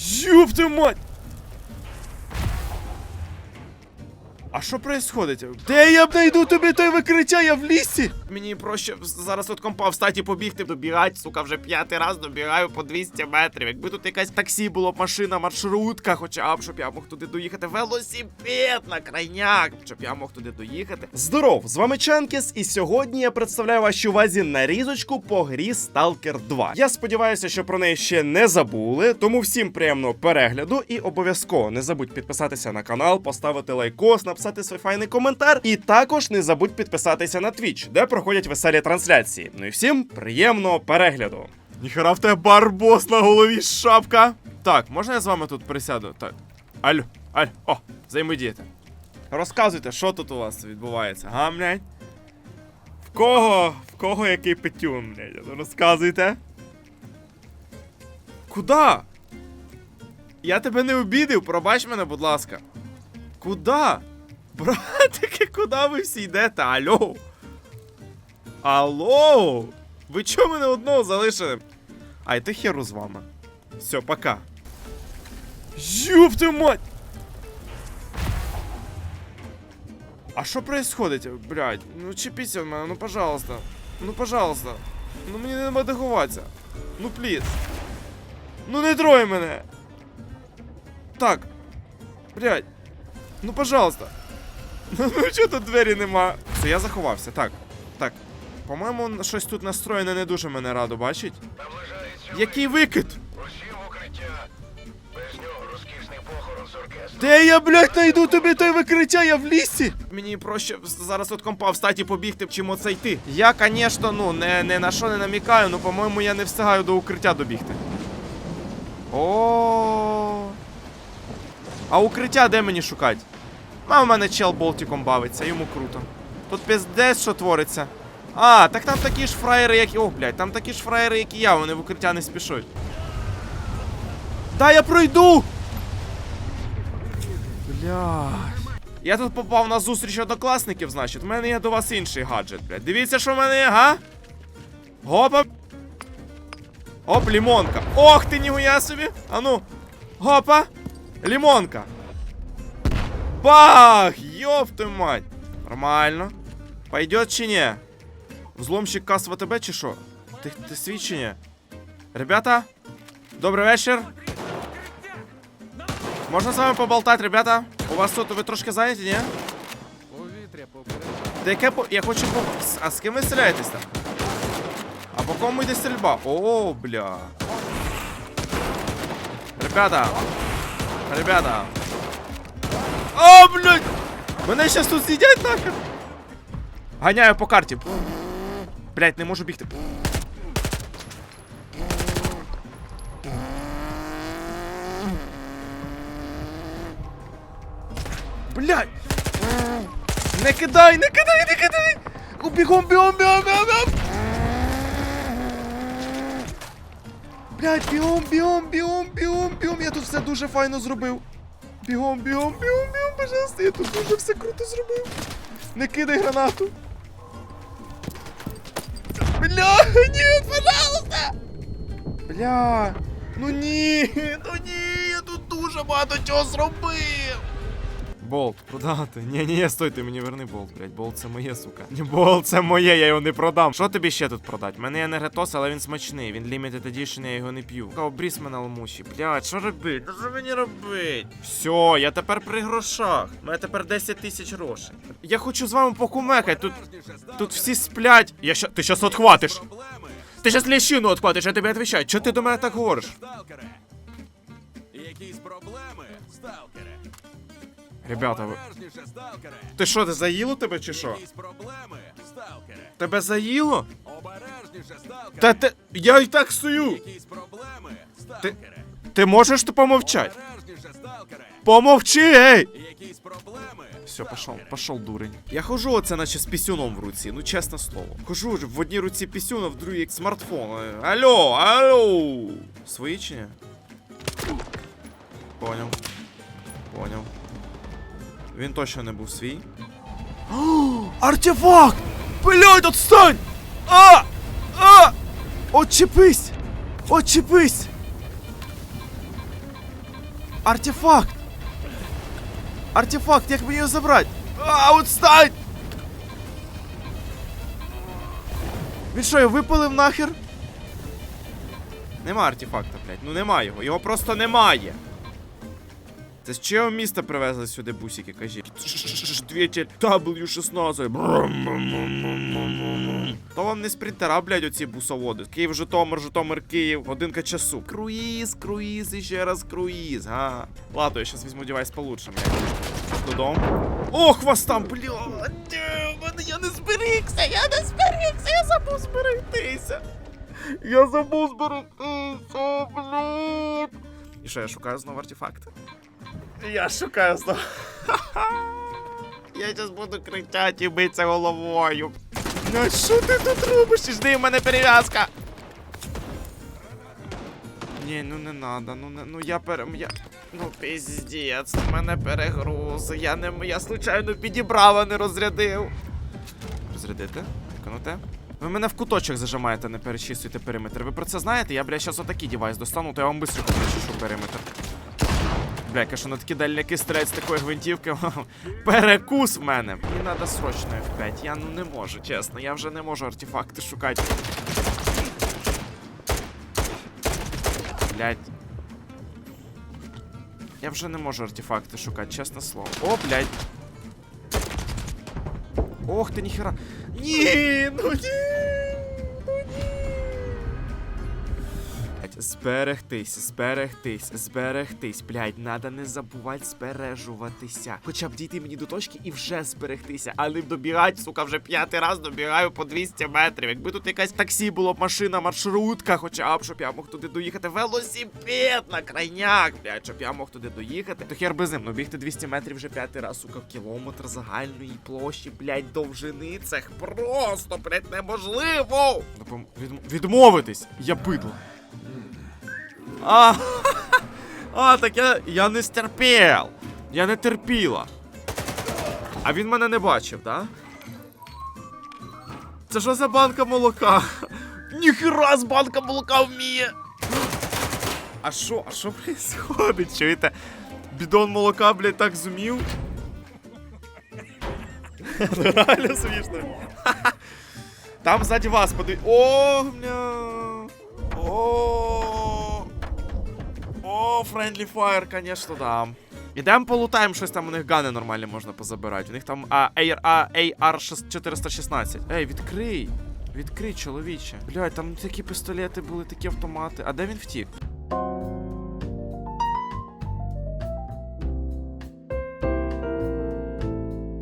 Ёб твою мать! А що происходить? Де я б найду тобі той викриття, я в лісі? Мені проще зараз от компа встати і побігти, добігати, сука, вже п'ятий раз добігаю по 200 метрів. Якби тут якась таксі було, машина, маршрутка, хоча б, щоб я мог туди доїхати. Велосипед на крайняк, щоб я мог туди доїхати. Здоров, з вами Чанкіс, і сьогодні я представляю вашій увазі нарізочку по грі Stalker 2. Я сподіваюся, що про неї ще не забули, тому всім приємного перегляду і обов'язково не забудь підписатися на канал, поставити лайкос, написати свій файний коментар. І також не забудь підписатися на Twitch, де проходять веселі трансляції. Ну і всім приємного перегляду. Ніхера в тебе барбос на голові шапка. Так, можна я з вами тут присяду? Так. Алло, алло, о, взаємодіяти. Розказуйте, що тут у вас відбувається, га, блядь? В кого? В кого який петюн, блядь? Ну, Розказуйте. Куда? Я тебе не обідив, пробач мене, будь ласка. Куда? Братики, куди ви всі йдете? Алло? Алло? Ви чого мене одного залишили? А йти херу з вами. Все, пока. Ёб твою мать! А що происходит, блядь? Ну чіпіться в мене, ну пожалуйста. Ну пожалуйста. Ну мені не треба ховатися. Ну пліз. Ну не трой мене. Так. Блядь. Ну пожалуйста. Ну, чого тут двері нема? Все, я заховався, так. Так. По-моєму, щось тут настроєне не дуже мене радо бачить. Який викид? Де я, блядь, найду тобі той викриття, я в лісі. Мені проще зараз от компа встати і побігти, чим оце йти. Я, звісно, ну, не, не на що не намікаю, ну, по-моєму, я не встигаю до укриття добігти. О. А укриття де мені шукати? А у мене чел болтиком бавиться, йому круто. Тут пиздець, що твориться. А, так там такі ж фраєри, як і. О, блядь, там такі ж фраєри, як і я, вони в укриття не спішуть. Да, я пройду! Блядь. Я тут попав на зустріч однокласників, значить. У мене є до вас інший гаджет, блядь. Дивіться, що в мене є, га? Гопа. Оп, лімонка. Ох ти, ніхуя собі. Ану. Гопа. Лімонка. Бах! Ёб твою мать. Нормально. Пойдет чи ні? Взломщик кас ВТБ чи що? Ти, ти свій чи ні? Ребята, добрий вечір. Можна з вами поболтати, ребята? У вас тут ви трошки зайняті, ні? Повітря попереду. Та яке по. Я хочу по. А з ким ви стріляєтесь там? А по кому йде стрільба? О, бля. Ребята. Ребята. О, блядь! Мене щас тут з'їдять нахер. Ганяю по карті. Блядь, не можу бігти. Блядь! Не кидай, не кидай, не кидай! Бігом, бігом, бігом, бігом, бігом! Блядь, бігом, бігом, бігом, бігом, бігом. Я тут все дуже файно зробив. Бігом, бігом, бігом, бігом, пожалуйста, я тут дуже все круто зробив. Не кидай гранату. Бля, ні, пожалуйста! Бля, ну ні, ну ні, я тут дуже багато чого зробив. Болт, продати. Ні, ні, стой, ти мені верни болт, блядь. Болт це моє, сука. Ні, болт це моє, я його не продам. Що тобі ще тут продати? У мене є енергетос, але він смачний. Він limited edition, я його не п'ю. Обріз мене ламуші. Блядь, що робить? Що мені робить? Все, я тепер при грошах. У мене тепер 10 тисяч грошей. Я хочу з вами покумекати. Тут, тут всі сплять. Я ща... Ти щас отхватиш. Ти щас лещину отхватиш, я тобі відповідаю. Чого ти до мене так говориш? Якісь проблеми. Ребята, ви... Ти що, ти заїло тебе чи що? Тебе заїло? Та ти. Я і так стою. Сталкере. Ти можеш ти помовчати? Помовчи, ей! Все, пошел, пошел, дурень. Я хожу оце наче з пісюном в руці, ну чесне слово. Хожу в одній руці пісюн, а в другій як смартфон. Е, Алло, алло! Свої чи ні? Поняв. Поняв. Він точно не був свій. Артефакт! Блять, отстань! А! А! Отчепись! Отчепись! Артефакт! Артефакт, як мені його забрати? А, отстань! Він що, я випалив нахер? Нема артефакта, блять! Ну нема його. Його просто немає. Це з чого міста привезли сюди бусики, кажіть? Двигатель W16. То вам не спринтера, блядь, оці бусоводи. Київ, Житомир, Житомир, Київ, годинка часу. Круїз, круїз і ще раз круїз, га. Ладно, я щас візьму девайс получше, блядь. Додому. О, хвостам, блядь. Я не зберігся, я не зберігся, я забув зберегтися. Я забув зберегтися, блядь. І що я шукаю знову артефакт? Я шукаю знову. Я зараз буду кричати і битися головою. Ну що ти тут робиш? Жди, в мене перев'язка. Ні, ну не надо, ну не, ну я пере... Я... Ну піздець, в мене перегруз. Я не я случайно підібрав, а не розрядив. Розрядити? Виконати? Ви мене в куточок зажимаєте, не перечислюєте периметр. Ви про це знаєте? Я, бля, зараз отакий девайс достану, то я вам быстро перечислю периметр. Бля, я кажу, на такі дальняки стріляють з такої гвинтівки. Перекус в мене. Мені треба срочно F5. Я ну не можу, чесно. Я вже не можу артефакти шукати. Блять. Я вже не можу артефакти шукати, чесне слово. О, блядь. Ох ти ніхера. Ні, ну ні. Зберегтись, зберегтись, зберегтись. Блядь, надо не забувати збережуватися. Хоча б дійти мені до точки і вже зберегтися, а не добігати, сука, вже п'ятий раз добігаю по 200 метрів. Якби тут якась таксі було б машина, маршрутка, хоча б, щоб я мог туди доїхати. Велосипед на крайняк, блядь, щоб я мог туди доїхати. То хер би ним, ну бігти 200 метрів вже п'ятий раз, сука, кілометр загальної площі, блядь, довжини. Це просто, блядь, неможливо. Допом... Від... Відмовитись, я бидло. А, а, так я, я не стерпів. Я не терпіла. А він мене не бачив, да? Це що за банка молока? Ніхера з банка молока вміє. А що, а що происходить? Чуєте? Бідон молока, блядь, так зумів. Реально смішно. Там ззаді вас подиві. О, бля. Friendly Fire, конечно, да. Ідемо полутаємо щось там, у них гани нормальні можна позабирати. У них там а, AR, а, AR 416. Ей, відкрий. Відкрий, чоловіче. Блядь, там такі пістолети були, такі автомати. А де він втік?